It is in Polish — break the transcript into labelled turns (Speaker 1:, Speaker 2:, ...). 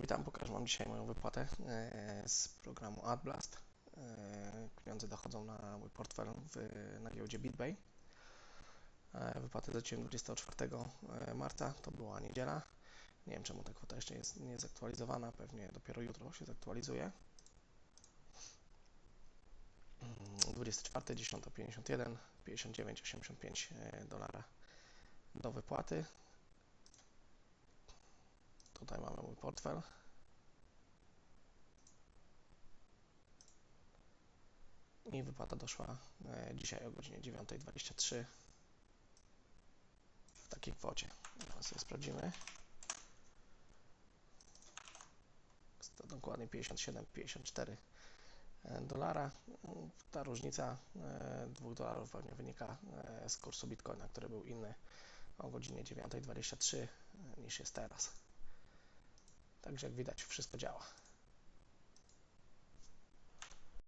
Speaker 1: Witam, pokażę Wam dzisiaj moją wypłatę e, z programu AdBlast. E, Pieniądze dochodzą na mój portfel w, na giełdzie BitBay. E, Wypłatę zleciłem 24 e, marca, to była niedziela. Nie wiem czemu ta kwota jeszcze jest nie zaktualizowana, pewnie dopiero jutro się zaktualizuje. Mm, 24, 10, 51, 59, 85 e, dolara do wypłaty. Tutaj mamy mój portfel. I wypłata doszła e, dzisiaj o godzinie 9.23 w takiej kwocie. Teraz sobie sprawdzimy. Jest to dokładnie 57-54 dolara. Ta różnica 2 dolarów pewnie wynika e, z kursu Bitcoina, który był inny o godzinie 9.23 niż jest teraz. Także jak widać wszystko działa.